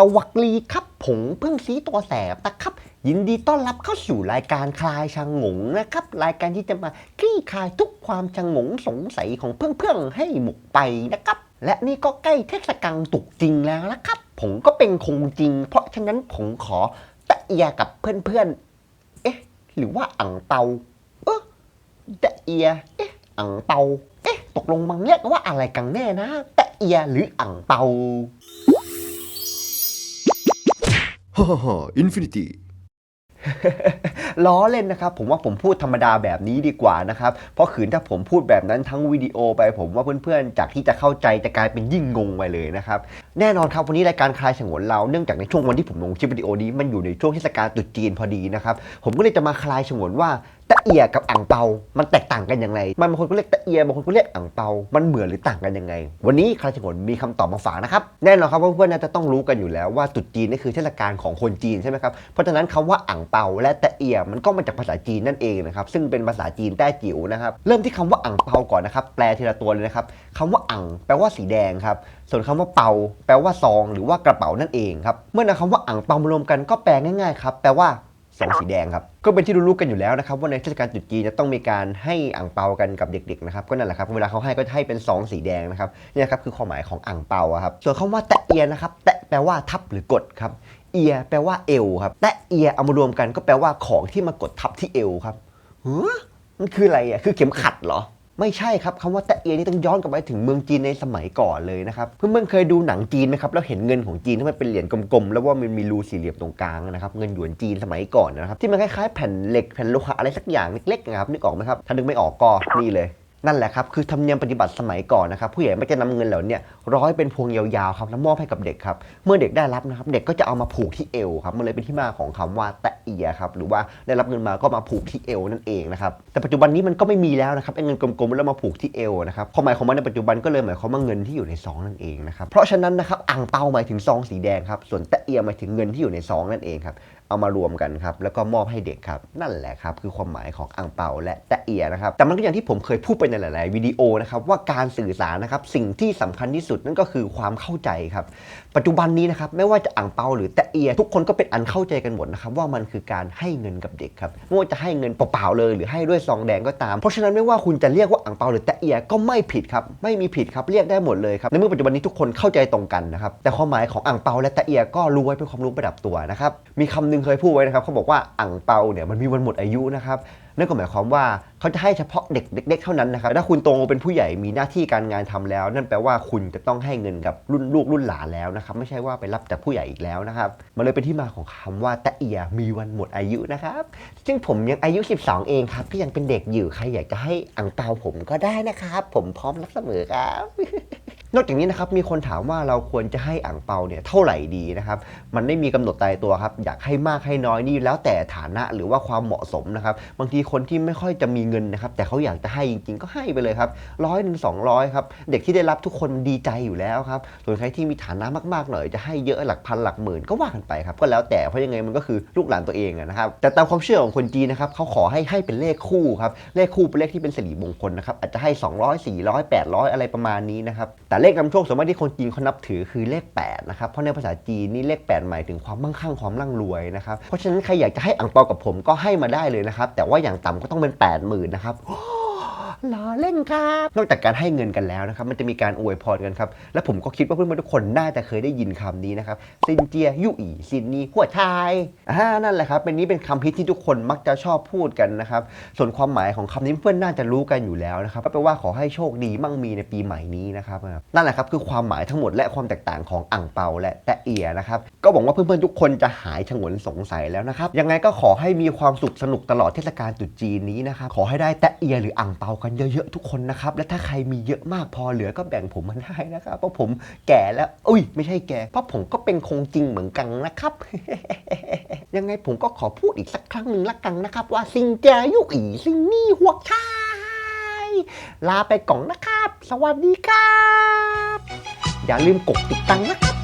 สวัสดีครับผมเพิ่งซีตัวแสบนะครับ ยินดีต้อนรับเข้าสู่รายการคลายชังงงนะครับ รายการที่จะมาคลี่คลายทุกความชังงงสงสัยของเพื่อนๆให้หมดไปนะครับ และนี่ก็ใกล้เทศกาลตุกจริงแล้วนะครับ ผมก็เป็นคงจริง เพราะฉะนั้นผมขอตะเอียกับเพื่อนๆ เอ๊ะ หรือว่าอ่างเปาเออตะเอียเอ๊ะอ่างเปาเอ๊ะ ตกลงมังเรียกว่าอะไรกันแน่นะตะเอียหรืออ่างเปา ฮ่าฮ่าฮ่าอินฟินิตี้ ล้อเล่นนะครับ ผมว่าผมพูดธรรมดาแบบนี้ดีกว่านะครับ เพราะขืนถ้าผมพูดแบบนั้นทั้งวิดีโอไป ผมว่าเพื่อนๆ จากที่จะเข้าใจจะกลายเป็นยิ่งงงไปเลยนะครับ แน่นอนครับวันนี้รายการคลายสงวนเราเนื่องจากในช่วงวันที่ผมลงคลิปวิดีโอนี้มันอยู่ในช่วงเทศกาลตรุษจีนพอดีนะครับ ผมก็เลยจะมาคลายสงวนว่า ตะเอียกับอ่างเปา มันแตกต่างกันยังไงมันบางคนก็เรียกตะเอียบางคนก็เรียกอ่างเปา มันเหมือนหรือต่างกันยังไง วันนี้คลายฉงนมีคำตอบมาฝากนะครับ แน่นอนครับว่าเพื่อนๆน่าจะต้องรู้กันอยู่แล้วว่าตรุษจีนนี่คือเทศกาลของคนจีนใช่ไหมครับ เพราะฉะนั้นคำว่าอ่างเปาและตะเอียมันก็มาจากภาษาจีนนั่นเองนะครับ ซึ่งเป็นภาษาจีนแต้จิ๋วนะครับ เริ่มที่คำว่าอ่างเปาก่อนนะครับ แปลทีละตัวเลยนะครับคำว่าอ่างแปลว่าสีแดงครับ ส่วนคำว่าเปา แปลว่าซอง หรือว่ากระเป๋านั่นเองครับ เมื่อนำคำว่าอ่างเปามารวมกันก็แปลง่ายๆครับ แปลว่า ซองสีแดงครับ ก็เป็นที่รู้ๆกันอยู่แล้วนะครับว่าในเทศกาลตรุษจีนจะต้องมีการให้อ่างเปากันกับเด็กๆนะครับก็นั่นแหละครับเวลาเขาให้ก็จะให้เป็นซองสีแดงนะครับนี่นะครับคือความหมายของอ่างเปาอะครับส่วนคำว่าแตะเอียนะครับแตะแปลว่าทับหรือกดครับเอียแปลว่าเอวครับแตะเอียเอามารวมกันก็แปลว่าของที่มากดทับที่เอวครับฮะมันคืออะไรอะคือเข็มขัดเหรอ ไม่ใช่ครับคำว่าแตะเอียนี่ต้องย้อนกลับไปถึงเมืองจีนในสมัยก่อนเลยนะครับเพื่อนๆเคยดูหนังจีนไหมครับแล้วเห็นเงินของจีนที่มันเป็นเหรียญกลมๆแล้วว่ามันมีรูสี่เหลี่ยมตรงกลางนะครับเงินหยวนจีนสมัยก่อนนะครับที่มันคล้ายๆแผ่นเหล็กแผ่นโลหะอะไรสักอย่างเล็กๆนะครับนึกออกไหมครับถ้านึกไม่ออกก็นี่เลย นั่นแหละครับคือธรรมเนียมปฏิบัติสมัยก่อนนะครับผู้ใหญ่มักจะนำเงินเหล่านี้ร้อยเป็นพวงยาวๆครับแล้วมอบให้กับเด็กครับเมื่อเด็กได้รับนะครับเด็กก็จะเอามาผูกที่เอวครับมันเลยเป็นที่มาของคำว่าแตะเอียครับหรือว่าได้รับเงินมาก็มาผูกที่เอวนั่นเองนะครับแต่ปัจจุบันนี้มันก็ไม่มีแล้วนะครับเงินกลมๆแล้วมาผูกที่เอวนะครับความหมายของมันในปัจจุบันก็เลยหมายความว่าเงินที่อยู่ในซองนั่นเองนะครับเพราะฉะนั้นนะครับอ่างเปาหมายถึงซองสีแดงครับส่วนแตะเอียหมายถึงเงินที่อยู่ในซองนั่นเองครับ เอามารวมกันครับแล้วก็มอบให้เด็กครับนั่นแหละครับคือความหมายของอ่างเปาและแตะเอียนะครับแต่มันก็อย่างที่ผมเคยพูดไปในหลาย ๆ วิดีโอนะครับว่าการสื่อสารนะครับสิ่งที่สำคัญที่สุดนั่นก็คือความเข้าใจครับปัจจุบันนี้นะครับไม่ว่าจะอ่างเปาหรือแตะเอีย ทุกคนก็เป็นอันเข้าใจกันหมดนะครับว่ามันคือการให้เงินกับเด็กครับไม่ว่าจะให้เงินเปล่า ๆ เลย หรือให้ด้วยซองแดงก็ตาม เพราะฉะนั้นไม่ว่าคุณจะเรียกว่าอ่างเปาหรือแตะเอียก็ไม่ผิดครับไม่มีผิดครับเรียกได้หมดเลยครับในเมื่อปัจจุบันนี้ทุกคนเข้าใจตรงกันนะครับแต่ความหมายของอ่างเปาและแตะเอียก็รู้ไว้เป็นความรู้ประดับตัวนะครับมีคำหนึงเคยพูดไว้นะครับเขาบอกว่าอ่างเปาเนี่ยมันมีวันหมดอายุนะครับนั่นก็หมายความว่าเขาจะให้เฉพาะเด็กเด็กๆเท่านั้นนะครับถ้าคุณโตเป็นผู้ใหญ่มีหน้าที่การงานทำแล้ว นั่นแปลว่าคุณจะต้องให้เงินกับรุ่นลูกรุ่นหลานแล้วนะครับไม่ใช่ว่าไปรับจากผู้ใหญ่อีกแล้วนะครับมันเลยเป็นที่มาของคำว่าตะเอียมีวันหมดอายุนะครับซึ่งผมยังอายุ 12 เองครับก็ยังเป็นเด็กอยู่ใครอยากจะให้อ่างเปาผมก็ได้นะครับ ผมพร้อมรับเสมอครับ นอกจากนี้นะครับมีคนถามว่าเราควรจะให้อ่างเปาเนี่ยเท่าไหร่ดีนะครับมันไม่มีกำหนดตายตัวครับอยากให้มากให้น้อยนี่แล้วแต่ฐานะหรือว่าความเหมาะสมนะครับบางทีคนที่ไม่ค่อยจะมีเงินนะครับแต่เขาอยากจะให้จริงๆ ก็ให้ไปเลยครับร้อยหนึ่งสองร้อยครับเด็กที่ได้รับทุกคนดีใจอยู่แล้วครับส่วนใครที่มีฐานะมากๆหน่อยจะให้เยอะหลักพันหลักหมื่นก็ว่ากันไปครับก็แล้วแต่เพราะยังไงมันก็คือลูกหลานตัวเองนะครับแต่ตามความเชื่อของคนจีนนะครับเขาขอให้ให้เป็นเลขคู่ครับเลขคู่เป็นเลขที่เป็นสิริมงคลนะครับอาจจะให้ 200 400 800 อะไรประมาณนี้นะครับแต่เลขนำโชคส่วนมากที่คนจีนเขานับถือคือเลข8นะครับเพราะในภาษาจีนนี่เลข 8 หมายถึงความมั่งคั่งความร่ำรวยนะครับเพราะฉะนั้นใครอยากจะให้อ่งเปากับผมก็ให้มาได้เลยนะครับแต่ว่าอย่างต่ำก็ต้องเป็น 80,000นะครับ ล้อเล่นครับ นอกจากการให้เงินกันแล้วนะครับ มันจะมีการอวยพรกันครับ และผมก็คิดว่าเพื่อนๆทุกคนน่าจะเคยได้ยินคำนี้นะครับซินเจียยู่อีซินนีหัวชายอ่านั่นแหละครับเป็นนี้เป็นคำฮิตที่ทุกคนมักจะชอบพูดกันนะครับ ส่วนความหมายของคำนี้เพื่อนน่าจะรู้กันอยู่แล้วนะครับก็แปลว่าขอให้โชคดีมั่งมีในปีใหม่นี้นะครับนั่นแหละครับคือความหมายทั้งหมดและความแตกต่างของอ่างเปาและแตะเอียนะครับก็หวังว่าเพื่อนๆทุกคนจะหายฉงนสงสัยแล้วนะครับยังไงก็ขอให้มีความสุขสนุกตลอดเทศกาลตรุษจีนนี้นะครับขอให้ได้แตะเอียหรืออ่างเปากันเยอะๆทุกคนนะครับ และถ้าใครมีเยอะมากพอเหลือก็แบ่งผมมาได้นะครับ เพราะผมแก่แล้ว อุ้ย ไม่ใช่แก่ เพราะผมก็เป็นคงจริงเหมือนกันนะครับ ยังไงผมก็ขอพูดอีกสักครั้งหนึ่งละกันนะครับ ว่าซิงเจยุอีซิงนี่หัวชายลาไปก่อนนะครับ สวัสดีครับ อย่าลืมกดติดตามนะครับ